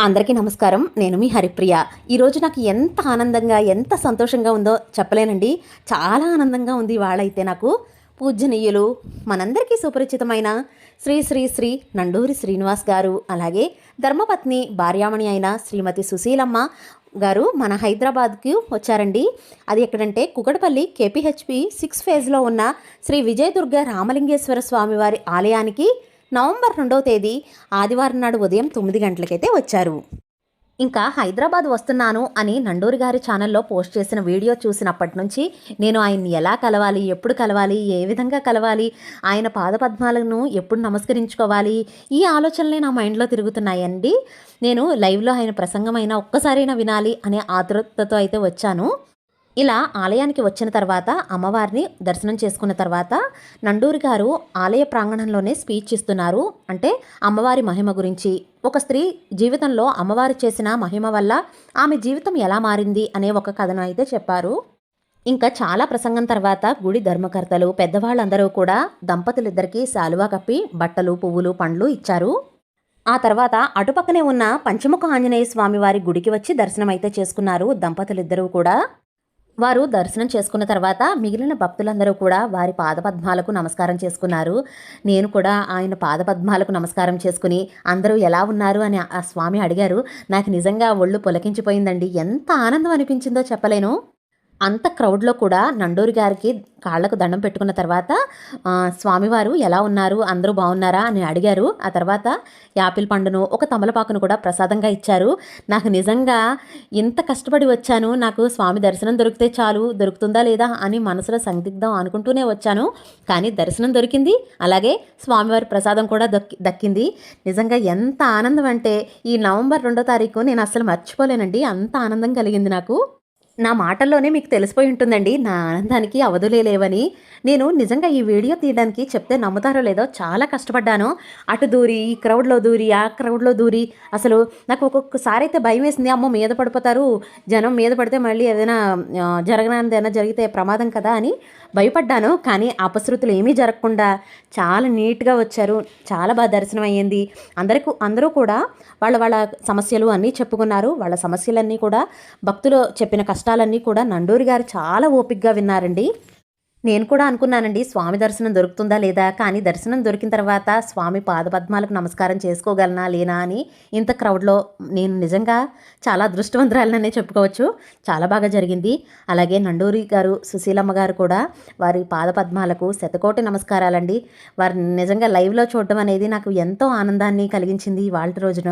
అందరికీ నమస్కారం. నేను మీ హరిప్రియ. ఈరోజు నాకు ఎంత ఆనందంగా ఎంత సంతోషంగా ఉందో చెప్పలేనండి. చాలా ఆనందంగా ఉంది వాళ్ళైతే నాకు. పూజనీయులు మనందరికీ సుపరిచితమైన శ్రీ శ్రీ శ్రీ నండూరి శ్రీనివాస్ గారు అలాగే ధర్మపత్ని భార్యామణి అయిన శ్రీమతి సుశీలమ్మ గారు మన హైదరాబాద్కి వచ్చారండి. అది ఎక్కడంటే కుకటపల్లి కేపీహెచ్పి సిక్స్ ఫేజ్లో ఉన్న శ్రీ విజయదుర్గ రామలింగేశ్వర స్వామివారి ఆలయానికి నవంబర్ రెండవ తేదీ ఆదివారం నాడు ఉదయం తొమ్మిది గంటలకైతే వచ్చారు. ఇంకా హైదరాబాద్ వస్తున్నాను అని నండూరి గారి ఛానల్లో పోస్ట్ చేసిన వీడియో చూసినప్పటి నుంచి నేను ఆయన్ని ఎలా కలవాలి ఎప్పుడు కలవాలి ఏ విధంగా కలవాలి ఆయన పాదపద్మాలను ఎప్పుడు నమస్కరించుకోవాలి ఈ ఆలోచనలే నా మైండ్లో తిరుగుతున్నాయండి. నేను లైవ్లో ఆయన ప్రసంగమైన ఒక్కసారైనా వినాలి అనే ఆతృతతో అయితే వచ్చాను. ఇలా ఆలయానికి వచ్చిన తర్వాత అమ్మవారిని దర్శనం చేసుకున్న తర్వాత నండూరి గారు ఆలయ ప్రాంగణంలోనే స్పీచ్ ఇస్తున్నారు. అంటే అమ్మవారి మహిమ గురించి. ఒక స్త్రీ జీవితంలో అమ్మవారు చేసిన మహిమ వల్ల ఆమె జీవితం ఎలా మారింది అనే ఒక కథను అయితే చెప్పారు. ఇంకా చాలా ప్రసంగం తర్వాత గుడి ధర్మకర్తలు పెద్దవాళ్ళందరూ కూడా దంపతులిద్దరికీ శాలువా కప్పి బట్టలు పువ్వులు పండ్లు ఇచ్చారు. ఆ తర్వాత అటుపక్కనే ఉన్న పంచముఖ ఆంజనేయ స్వామి వారి గుడికి వచ్చి దర్శనం అయితే చేసుకున్నారు దంపతులిద్దరూ కూడా. వారు దర్శనం చేసుకున్న తర్వాత మిగిలిన భక్తులందరూ కూడా వారి పాదపద్మాలకు నమస్కారం చేసుకున్నారు. నేను కూడా ఆయన పాదపద్మాలకు నమస్కారం చేసుకుని అందరూ ఎలా ఉన్నారు అని ఆ స్వామి అడిగారు. నాకు నిజంగా ఒళ్ళు పొలకించిపోయిందండి. ఎంత ఆనందం అనిపించిందో చెప్పలేను. అంత క్రౌడ్లో కూడా నండూరి గారికి కాళ్ళకు దండం పెట్టుకున్న తర్వాత స్వామివారు ఎలా ఉన్నారు అందరూ బాగున్నారా అని అడిగారు. ఆ తర్వాత యాపిల్ పండును ఒక తమలపాకును కూడా ప్రసాదంగా ఇచ్చారు. నాకు నిజంగా ఇంత కష్టపడి వచ్చాను నాకు స్వామి దర్శనం దొరికితే చాలు దొరుకుతుందా లేదా అని మనసులో సందిగ్ధం అనుకుంటూనే వచ్చాను. కానీ దర్శనం దొరికింది అలాగే స్వామివారి ప్రసాదం కూడా దక్కి దక్కింది. నిజంగా ఎంత ఆనందం అంటే ఈ నవంబర్ రెండో తారీఖు నేను అస్సలు మర్చిపోలేనండి అంత ఆనందం కలిగింది నాకు. నా మాటల్లోనే మీకు తెలిసిపోయి ఉంటుందండి. నా ఆనందానికి అవధులే లేవని. నేను నిజంగా ఈ వీడియో తీయడానికి చెప్తే నమ్ముతారో లేదో చాలా కష్టపడ్డాను. అటు దూరి ఈ క్రౌడ్లో దూరి ఆ క్రౌడ్లో దూరి. అసలు నాకు ఒక్కొక్కసారి అయితే భయం వేసింది. అమ్మో మీద పడిపోతారు. జనం మీద పడితే మళ్ళీ ఏదైనా ఆ, ఏదైనా జరిగితే ప్రమాదం కదా అని భయపడ్డాను. కానీ అపశృతులు ఏమీ జరగకుండా చాలా నీట్గా వచ్చారు. చాలా బాగా దర్శనం అయ్యింది. అందరికీ అందరూ కూడా వాళ్ళ వాళ్ళ సమస్యలు అన్నీ చెప్పుకున్నారు. వాళ్ళ సమస్యలన్నీ కూడా భక్తులు చెప్పిన కష్టాలన్నీ కూడా నండూరి గారు చాలా ఓపిక్గా విన్నారండి. నేను కూడా అనుకున్నానండి స్వామి దర్శనం దొరుకుతుందా లేదా? కానీ దర్శనం దొరికిన తర్వాత స్వామి పాదపద్మాలకు నమస్కారం చేసుకోగలనా లేనా అని ఇంత క్రౌడ్లో నేను నిజంగా చాలా అదృష్టవంతురాలనే చెప్పుకోవచ్చు. చాలా బాగా జరిగింది. అలాగే నండూరి గారు సుశీలమ్మ గారు కూడా వారి పాదపద్మాలకు శతకోటి నమస్కారాలండి. వారిని నిజంగా లైవ్లో చూడడం అనేది నాకు ఎంతో ఆనందాన్ని కలిగించింది వాళ్ళ రోజున.